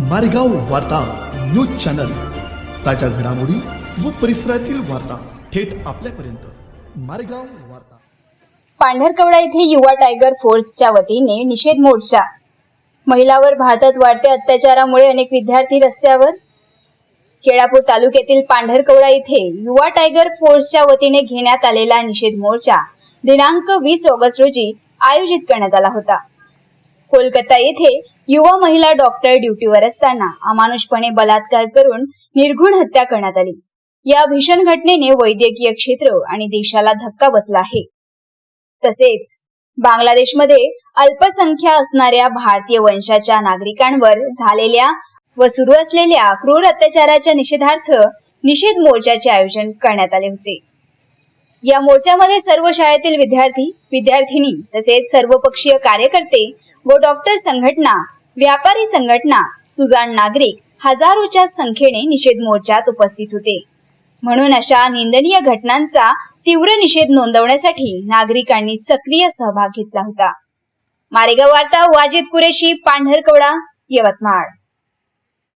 मारेगाव वार्ता news channel. ताज्या घडामोडी व परिसरातील वार्ता थेट आपल्यापर्यंत. मारेगाव वार्ता. पांढरकवडा येथे युवा टायगर फोर्सच्या वतीने निषेध मोर्चा. महिलावर भारतात वाढत्या अत्याचारामुळे अनेक विद्यार्थी रस्त्यावर. केळापूर तालुक्यातील पांढरकवडा येथे युवा टायगर फोर्सच्या वतीने घेण्यात आलेला निषेध मोर्चा दिनांक वीस ऑगस्ट रोजी आयोजित करण्यात आला होता. कोलकाता येथे युवा महिला डॉक्टर ड्युटीवर असताना अमानुषपणे बलात्कार करून निर्घुण हत्या करण्यात आली. या भीषण घटनेने वैद्यकीय क्षेत्र आणि देशाला धक्का बसला आहे. तसेच बांगलादेशमध्ये अल्पसंख्या असणाऱ्या भारतीय वंशाच्या नागरिकांवर झालेल्या व सुरू असलेल्या क्रूर अत्याचाराच्या निषेधार्थ निषेध मोर्चाचे आयोजन करण्यात आले होते. या मोर्चामध्ये सर्व शाळेतील विद्यार्थी विद्यार्थिनी तसेच सर्वपक्षीय कार्यकर्ते व डॉक्टर संघटना व्यापारी संघटना सुजाण नागरिक हजारोच्या संख्येने निषेध मोर्चात उपस्थित होते. म्हणून अशा निंदनीय घटनांचा तीव्र निषेध नोंदवण्यासाठी नागरिकांनी सक्रिय सहभाग घेतला होता. मारेगाव वार्ता वाजिद कुरेशी पांढरकवडा यवतमाळ.